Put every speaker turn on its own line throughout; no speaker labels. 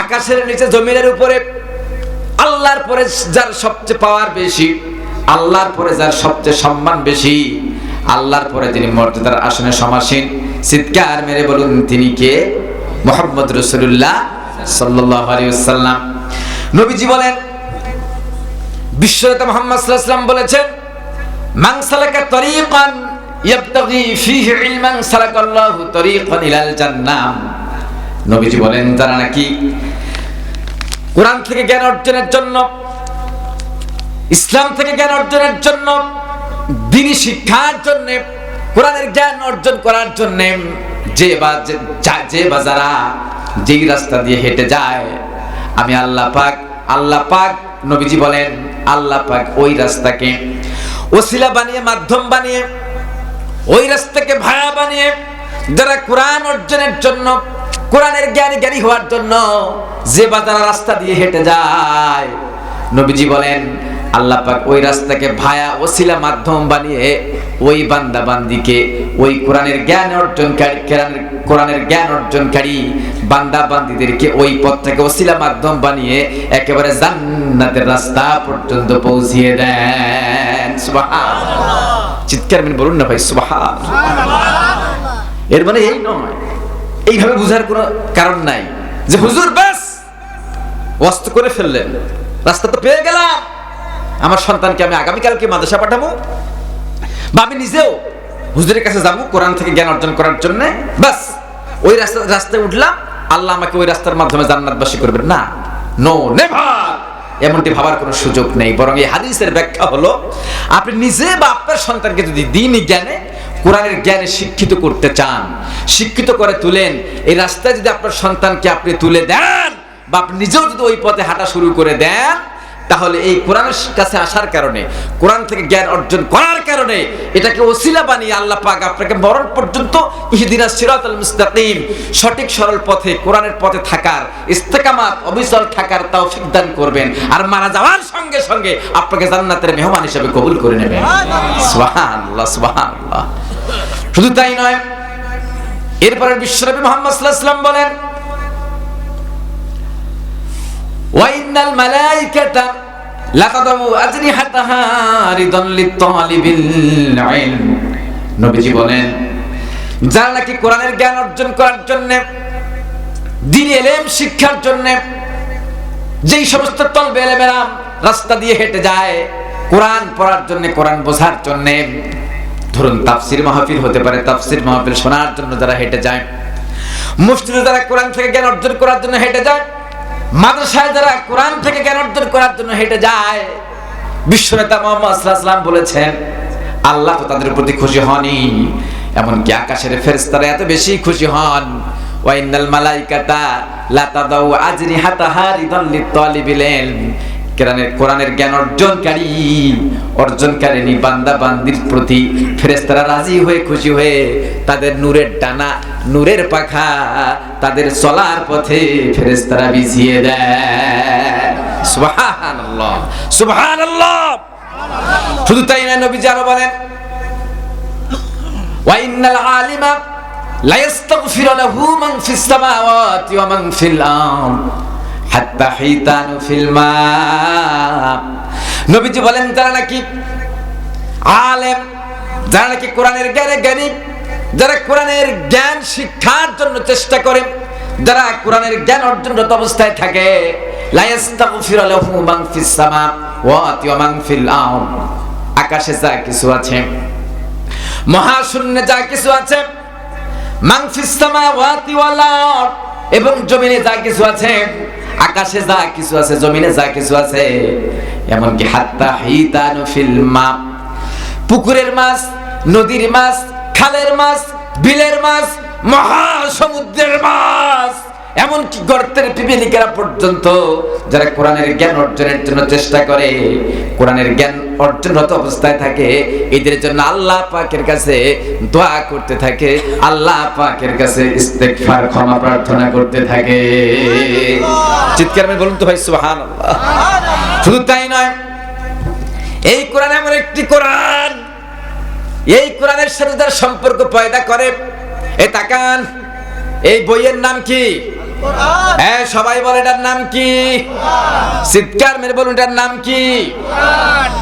আকাশের নিচে জমিনের উপরে আল্লাহর পরে যার সবচেয়ে পাওয়ার বেশি, আল্লাহর পরে যার সবচেয়ে সম্মান বেশি, আল্লাহর পরে যিনি মর্যাদার আসনে সমাসীন, চিৎকার মেরে বলুন তিনি কে? মোহাম্মদ রসুল্লাহ সাল্লাহ আলিয়াল্লাম নবীজি বলেন, বিশ্বনেতা মোহাম্মদ বলেছেন, মান সালাকা তরিকান ইয়াবতাগি ফীহি ইলমান সালাকাল্লাহু তরিকান ইলাল জান্নাহ। নবীজি বলেন, যারা নাকি কোরআন থেকে জ্ঞান অর্জনের জন্য, ইসলাম থেকে জ্ঞান অর্জনের জন্য, দিনী শিক্ষার জন্য, কোরআনের জ্ঞান অর্জন করার জন্য, যে বা যে- বা যেই রাস্তা দিয়ে হেঁটে যায়, আমি আল্লাহ পাক আল্লাহ পাক, নবীজি বলেন, আল্লাহ পাক ওই রাস্তাকে ওসিলা বানিয়ে, মাধ্যম বানিয়ে, ওই রাস্তাকে ভায়া বানিয়ে, যারা কোরআন অর্জনের জন্য কোরআনের জ্ঞানী জ্ঞানী হওয়ার জন্য যে বা যারা রাস্তা দিয়ে হেঁটে যায়। নবীজি বলেন, আল্লাহ পাক ওই রাস্তাকে ভায়া ওসিলা মাধ্যম বানিয়ে ওই বান্দা বান্দিকে ওই কোরআনের জ্ঞান অর্জনকারী, কোরআনের কোরআনের জ্ঞান অর্জনকারী বান্দা বান্দিদেরকে ওই পথটাকে ওসিলা মাধ্যম বানিয়ে একেবারে জান্নাতের রাস্তা পর্যন্ত পৌঁছিয়ে দেন। সুবহানাল্লাহ। চিৎকার মেনে বলুন না ভাই সুবহান এর মানে এই নয়। এইভাবে বুঝার কোনো কারণ নাই। যে হুজুর, ব্যাস, ওয়াস্ত করে ফেললেন। রাস্তা তো পেয়ে গেলাম। আমার সন্তানকে আমি আগামীকালকে মাদ্রাসা পাঠাবো। বা আমি নিজেও হুজুরের কাছে যাব কোরআন থেকে জ্ঞান অর্জন করার জন্য। বাস ওই রাস্তা, রাস্তায় উঠলাম। আল্লাহ আমাকে ওই রাস্তার মাধ্যমে জান্নাতবাসী করবেন। না নো নেভার এমনটি ভাবার কোনো সুযোগ নেই। বরং এই হাদিসের ব্যাখ্যা হলো, আপনি নিজে বা আপনার সন্তানকে যদি দিনই জ্ঞানে কোরআনের জ্ঞানে শিক্ষিত করতে চান, শিক্ষিত করে তুলেন, এই রাস্তায় যদি আপনার সন্তানকে আপনি তুলে দেন বা আপনি নিজেও যদি ওই পথে হাঁটা শুরু করে দেন, তাহলে এই কোরআনের কাছে আসার কারণে, কোরআন থেকে জ্ঞান অর্জন করার কারণে এটাকে ওসিলা বানিয়ে আল্লাহ পাক আপনাকে মরণ পর্যন্ত ইহদিনা সিরাতাল মুস্তাকিম, সঠিক সরল পথে, কোরআনের পথে থাকার, ইস্তেকামাত, অবিচল থাকার তৌফিক দান করবেন আর মারা যাওয়ার সঙ্গে সঙ্গে আপনাকে জান্নাতের মেহমান হিসেবে কবুল করে নেবেন। সুবহানাল্লাহ সুবহানাল্লাহ। শুধু তাই নয়, এরপরে বিশ্বরবী মোহাম্মদ বলেন ওয়াইনাল মালাইকাতা নবীজি বলেন, যারা নাকি কোরআনের জ্ঞান অর্জন করার জন্য, দিন এলেম শিক্ষার জন্য, যেই সমস্ত তলবে এলেমেরা রাস্তা দিয়ে হেঁটে যায়, কোরআন পড়ার জন্য, কোরআন বোঝার জন্য ধরুন তাফসির মাহফিল হতে পারে, তাফসির মাহফিল শোনার জন্য যারা হেঁটে যায়, মসজিদে যারা কোরআন থেকে জ্ঞান অর্জন করার জন্য হেঁটে যায়, মাদ্রাসায় যারা কোরআন থেকে জ্ঞান অর্জন করার জন্য হেঁটে যায় বিশ্বনেতা মোহাম্মদ সাল্লাম বলেছেন, আল্লাহ তো তাদের প্রতি খুশি হনই, এমনকি আকাশের ফেরেশতারা এত বেশি খুশি হন ওয়াইনাল মালাইকাতা লাতাদাউ আজরিহাতাহা রিদাল লিত্তালিবিল ইলম কোরআনের জ্ঞান অর্জনকারী অর্জনকারিনী বান্দা বান্দির প্রতি ফেরেশতারা রাজি হয়ে, খুশি হয়ে তাদের নূরের ডানা, নূরের পাখা, তাদের চলার পথে ফেরেশতারা বিছিয়ে দেয়। সুবহানাল্লাহ সুবহানাল্লাহ। শুধু তাই না নবী আরও বলেন ওয়াইনাল আলিমা লা ইস্তাগফিরু লাহু মান ফিস সামাওয়াতি ওয়া মান ফিল আরদ। নবীজি বলেন, যারা নাকি আলেম, যারা নাকি কোরআনের জ্ঞানে জ্ঞানী, যারা কোরআনের জ্ঞান শিক্ষার জন্য চেষ্টা করে, যারা কোরআনের জ্ঞান অর্জনরত অবস্থায় থাকে আকাশে যা কিছু আছে, মহাশূন্যে যা কিছু আছে মাংফিস সামাওয়াতি ওয়াল আরদ। এবং জমিনে যা কিছু আছে, আকাশে যা কিছু আছে, জমিনে যা কিছু আছে, এমনকি হাত্তা হিতানু ফিল মা, পুকুরের মাছ, নদীর মাছ, খালের মাছ, বিলের মাছ, মহাসমুদ্রের মাছ। এমনকি গর্তের পিপিলিকারা পর্যন্ত যারা কোরআনের জ্ঞান অর্জনের জন্য চেষ্টা করে কোরআনের জ্ঞান অর্জনরত অবস্থায় থাকে এদের জন্য আল্লাহ পাকের কাছে দোয়া করতে থাকে আল্লাহ পাকের কাছে ইস্তেগফার ক্ষমা প্রার্থনা করতে থাকে। চিৎকার মেরে বলুন তো ভাই সুবহানাল্লাহ। শুধু তাই নয় এই কোরআন এমন একটি কোরআন এই কোরআনের সাথে যার সম্পর্ক পয়দা করে। এ তাকান এই বইয়ের নাম কি? হ্যাঁ সবাই বলে, এটার নাম কি? চিৎকার মেরে বলুন, এটার নাম কি?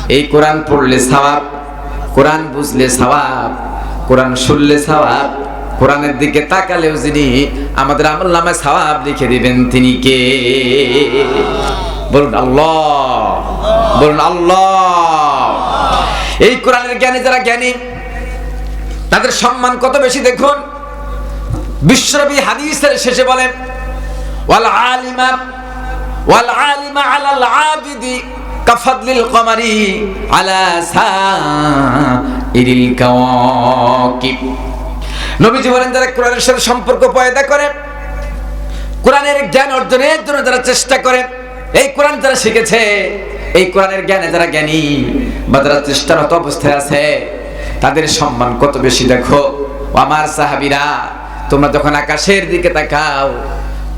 এই কোরআন পড়লে সওয়াব কোরআন বুঝলে সওয়াব কোরআন শুনলে সওয়াব কোরআনের দিকে তাকালেও যিনি আমাদের আমল নামায় সওয়াব লিখে দিবেন তিনি কে? বলুন, আল্লাহ। বলুন, আল্লাহ। এই কোরআনের জ্ঞানে যারা জ্ঞানী, তাদের সম্মান কত বেশি দেখুন? বিশ্বনবী হাদিসের শেষে বলেন আলিমা আলিমা কাফাদলিল আলা যারা সাথে সম্পর্ক পয়দা করে, কোরআনের জ্ঞান অর্জনের জন্য যারা চেষ্টা করে, এই কোরআন যারা শিখেছে, এই কোরআনের জ্ঞানে যারা জ্ঞানী বা যারা চেষ্টারত অবস্থায় আছে, তাদের সম্মান কত বেশি দেখো। আমার সাহাবিরা, তোমরা যখন আকাশের দিকে তাকাও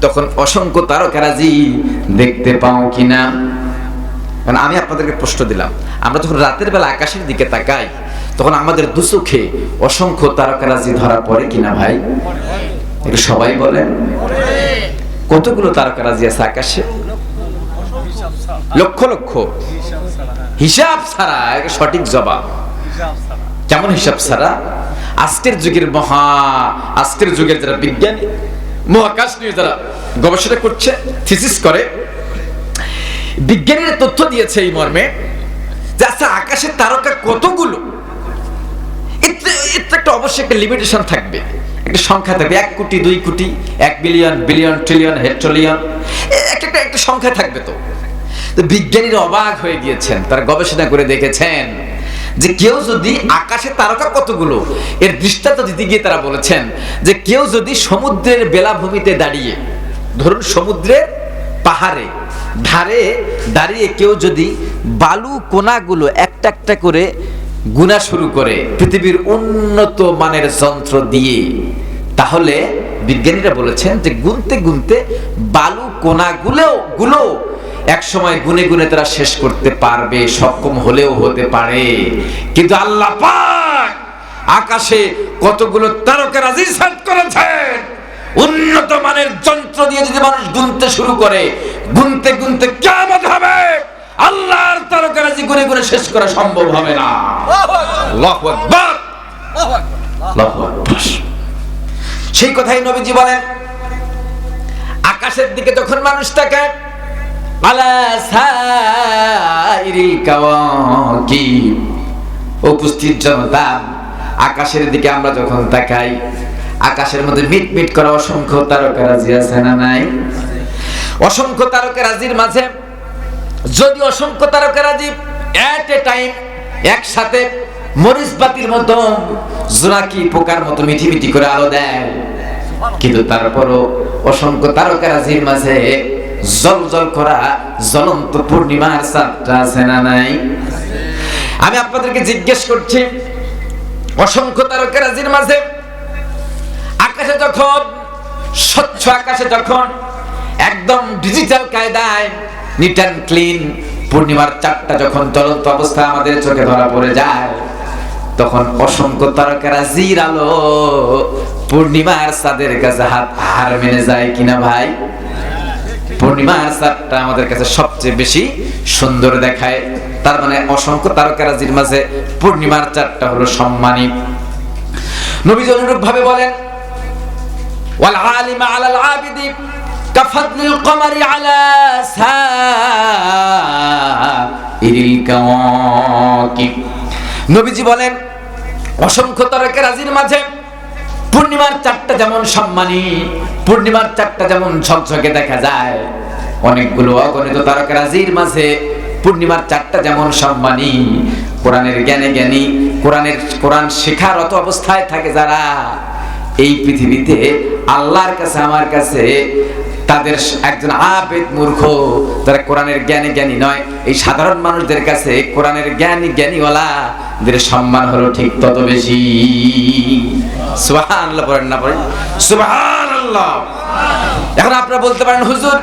তখন অসংখ্য তারকারাজি দেখতে পাও কিনা? কারণ আমি আপনাদেরকে প্রশ্ন দিলাম, আমরা যখন রাতের বেলা আকাশের দিকে তাকাই, তখন আমাদের দুচোখে অসংখ্য তারকারাজি ধরা পড়ে কিনা ভাই? সবাই বলেন। কতগুলো তারকারাজি আছে আকাশে? লক্ষ লক্ষ। হিসাব ছাড়া সঠিক জবাব। কেমন হিসাব ছাড়া? আজকের যুগের মহা, আজকের যুগের যারা বিজ্ঞানী মহাকাশ নিয়ে যারা গবেষণা করছে থিসিস করে, বিজ্ঞানীরা তথ্য দিয়েছে এই মর্মে যে আচ্ছা আকাশের তারকা কতগুলো? একটা অবশ্যই একটা লিমিটেশন থাকবে। একটা সংখ্যা থাকবে, এক কোটি, দুই কোটি, এক বিলিয়ন বিলিয়ন ট্রিলিয়ন হেট্রিলিয়ন। একটা একটা একটা সংখ্যা থাকবে তো বিজ্ঞানীরা অবাক হয়ে গিয়েছেন, তারা গবেষণা করে দেখেছেন। যে কেউ যদি আকাশে তারকা কতগুলো? এর দৃষ্টান্ত দিতে গিয়ে তারা বলেছেন যে কেউ যদি সমুদ্রের বেলাভূমিতে দাঁড়িয়ে, ধরুন সমুদ্রের পাহাড়ে, ধারে দাঁড়িয়ে কেউ যদি বালু কোনাগুলো একটা একটা করে গুণা শুরু করে পৃথিবীর উন্নত মানের যন্ত্র দিয়ে, তাহলে বিজ্ঞানীরা বলেছেন যে গুনতে গুনতে বালু কোনাগুলো, গুলো এক সময় গুনে গুনে তারা শেষ করতে পারবে, সক্ষম হলেও হতে পারে। কিন্তু আল্লাহ পাক আকাশে কতগুলো তারকারাজি সেট করেছেন উন্নত মানের যন্ত্র দিয়ে যদি মানুষ গুনতে শুরু করে, গুনতে গুনতে কেমন হবে। আল্লাহর তারকারাজি গুনে গুনে শেষ করা সম্ভব হবে না। সেই কথাই নবীজি বলেন, আকাশের দিকে যখন মানুষ তাকায় উপস্থিত জনতা, আকাশের দিকে আমরা যখন তাকাই, আকাশের মধ্যে মিট মিট করা অসংখ্য তারকারাজি আছে না নাই? অসংখ্য তারকারাজির মাঝে, যদি অসংখ্য তারকারাজি এট এ টাইম একসাথে মরিচ বাতির মতো, জোনাকি পোকার মতো মিঠি মিঠি করে আলো দেয়। কিন্তু তারপরও অসংখ্য তারকারাজির মাঝে জল জল করা জ্বলন্ত পূর্ণিমার চাঁদটা আছে না নাই? আমি আপনাদেরকে জিজ্ঞেস করছি, অসংখ্য তারকারাজির মাঝে আকাশে যখন, স্বচ্ছ আকাশে যখন একদম ডিজিটাল কায়দায় নিট অ্যান্ড ক্লিন পূর্ণিমার চারটা যখন জ্বলন্ত অবস্থা আমাদের চোখে ধরা পড়ে যায়, তখন অসংখ্য তারকারাজির আলো পূর্ণিমার চাঁদের কাছে হাত হার মেনে যায় কিনা ভাই? পূর্ণিমার চাঁদটা আমাদের কাছে সবচেয়ে বেশি সুন্দর দেখায়। তার মানে অসংখ্য তারকারাজির মাঝে পূর্ণিমার চাঁদটা হলো সম্মানী। নবীজি অনুরূপ ভাবে বলেন, ওয়াল আলিমা আলাল আবিদি কাফাদলিল কমারি আলা সাইরিল কাওয়াকিব। নবীজি বলেন, অসংখ্য তারকারাজির মাঝে পূর্ণিমার চারটা যেমন সম্মানী, পূর্ণিমার চারটা যেমন ঝকঝকে দেখা যায়। অনেকগুলো অগণিত তারকারাজির মাঝে পূর্ণিমার চারটা যেমন সম্মানী, কোরআনের জ্ঞানে জ্ঞানী, কোরআনের, কোরআন শেখারত অবস্থায় থাকে যারা। এই পৃথিবীতে আল্লাহর কাছে, আমার কাছে তাদের একজন আবেদ মূর্খ, যারা কোরআনের জ্ঞানী জ্ঞানী নয়, এই সাধারণ মানুষদের কাছে কোরআনের জ্ঞানী জ্ঞানীওয়ালা দের সম্মান হলো ঠিক তত বেশি। সুবহানাল্লাহ পড়েন না পড়েন। সুবহানাল্লাহ। এখন আপনারা বলতে পারেন হুজুর